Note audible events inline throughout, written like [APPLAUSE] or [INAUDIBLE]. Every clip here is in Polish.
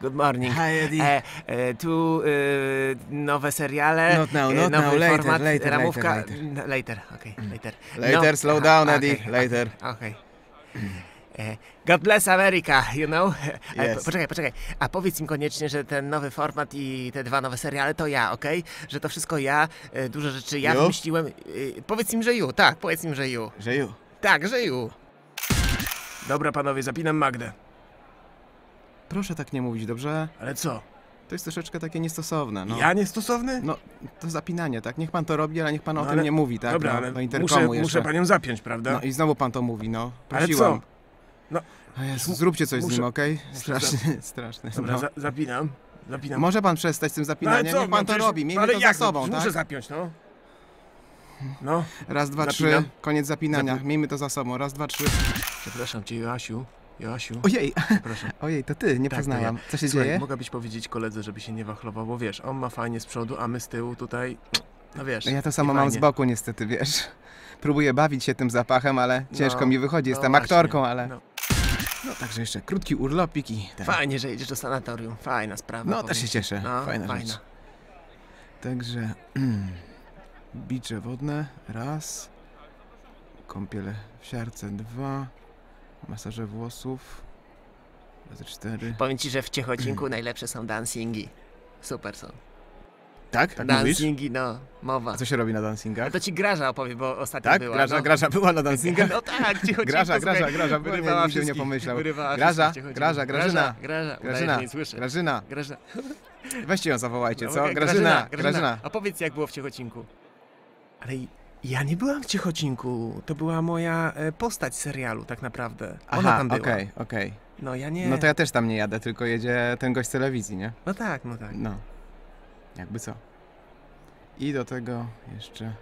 Good morning. Hi, Eddie. E, e, tu e, nowe seriale. Not now, e, not nowy now, later, format, later, ramówka. later, N- later, okej, later. Later, slow down, aha, Eddie, okej, later. Okej. E, God bless America, you know? Yes. po- Poczekaj, poczekaj. A powiedz im koniecznie, że ten nowy format i te dwa nowe seriale to ja, okej? Że to wszystko ja, e, dużo rzeczy ja You? wymyśliłem. E, powiedz im, że you, tak, powiedz im, że you. Że ju. Tak, że you. Dobra, panowie, zapinam Magdę. Proszę tak nie mówić, dobrze? Ale co? To jest troszeczkę takie niestosowne, no. Ja niestosowny? No, to zapinanie, tak? Niech pan to robi, ale niech pan o No, tym ale- nie mówi, tak? Dobra, no, ale interkomu muszę, jeszcze. muszę panią zapiąć, prawda? No i znowu pan to mówi, no. Ale co? No. O Jezu, zróbcie coś z muszę- nim, okej? muszę Straszny, [LAUGHS] straszny. Dobra, no. za, zapinam. Zapinam. Może pan przestać z tym No, ale zapinaniem? co? Niech pan No to robi, miejmy ale to jak? za sobą, no, tak? Muszę zapiąć, no. No, Raz, dwa, Zapinam. trzy, koniec zapinania. Zapi- Miejmy to za sobą. Raz, dwa, trzy. przepraszam cię, Joasiu. Joasiu, Ojej, przepraszam. [LAUGHS] ojej, to ty, nie Tak, poznałam. ja. Co się Słuchaj, dzieje? mogłabyś powiedzieć koledze, żeby się nie wachlował, bo wiesz, on ma fajnie z przodu, a my z tyłu tutaj, no wiesz. Ja to samo mam z fajnie. boku niestety, wiesz. Próbuję bawić się tym zapachem, ale ciężko No, mi wychodzi. no Jestem aktorką, ale... No. No także jeszcze krótki urlopik i... ten. Fajnie, że jedziesz do sanatorium, fajna sprawa. No powiem też się ci. cieszę, No, fajna, fajna. rzecz. Także... Mm, [CLEARS THROAT] bicze wodne, raz. Kąpiele w siarce, dwa. Masaże włosów, razy cztery. Powiem ci, że w Ciechocinku [CLEARS THROAT] najlepsze są dancingi. Super są. Tak? Tak mówisz? dancingi, no, mowa. A co się robi na A dancingach? to ci Graża opowie, bo ostatnio Tak? była. Graża, no. Graża była na dancingach? [LAUGHS] No tak, Ciechocinku, Graża, słuchaj, Graża, Graża, wyrywała nigdy nie pomyślał. Wyrywała Graża. Graża, Grażyna. Graża, Graża, Grażyna, słyszę. Grażyna. Graża. Weźcie ją zawołajcie, No, co? okej, Grażyna, Grażyna. A powiedz, jak było w Ciechocinku. Ale i- ja nie byłam w Ciechocinku. To była moja e, postać serialu, tak naprawdę. Ona Aha, tam była. okej, okej. No ja nie. No to ja też tam nie jadę, tylko jedzie ten gość z telewizji, nie? No tak, no tak. No. Jakby co. I do tego jeszcze...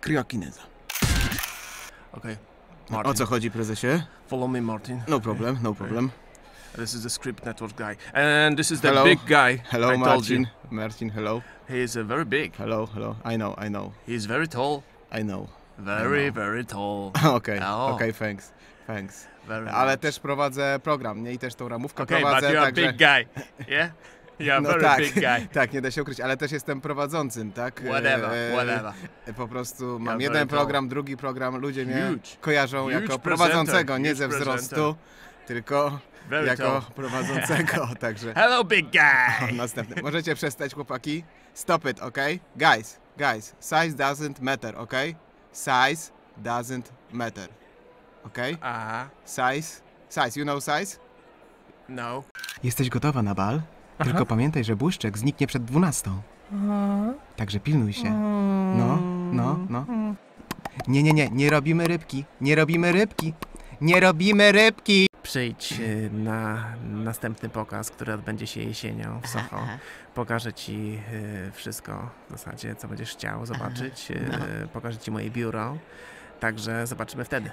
Kriokineza. Okej. O Martin, co chodzi, prezesie? Follow me, Martin. No problem, no problem. This is the Script Network guy. And this is the Hello. big guy. Hello, I you. Marcin, hello. He is uh, very big. Hello, hello. I know, I know, He is very tall. I know. Very, know. very tall. Okej, O. okej, thanks. Thanks. Very Ale much. też prowadzę program, nie? I też tą ramówkę Okay, but prowadzę, you're a także... big guy. [LAUGHS] Yeah? You're a No very tak, big guy. [LAUGHS] tak, nie da się ukryć, ale też jestem prowadzącym, tak? Whatever, E, whatever. Po prostu mam very jeden tall. program, drugi program, ludzie mnie Huge. kojarzą Huge jako presenter, prowadzącego, nie ze presenter. wzrostu, tylko Very jako tall. [LAUGHS] prowadzącego, [LAUGHS] także... Hello, big guy. Następny. Możecie przestać, chłopaki? Stop it, ok? Guys, guys, size doesn't matter, ok? Size doesn't matter, ok? Aha. Size, size, you know size? No. Jesteś gotowa na bal? Tylko pamiętaj, że błyszczek zniknie przed dwunastą. Także pilnuj się. No, no, no. Nie, nie, nie, nie robimy rybki. Nie robimy rybki. Nie robimy rybki. Przyjdź y, na następny pokaz, który odbędzie się jesienią w Soho. Pokażę ci y, wszystko w zasadzie, co będziesz chciał zobaczyć. Y, Pokażę ci moje biuro. Także zobaczymy wtedy.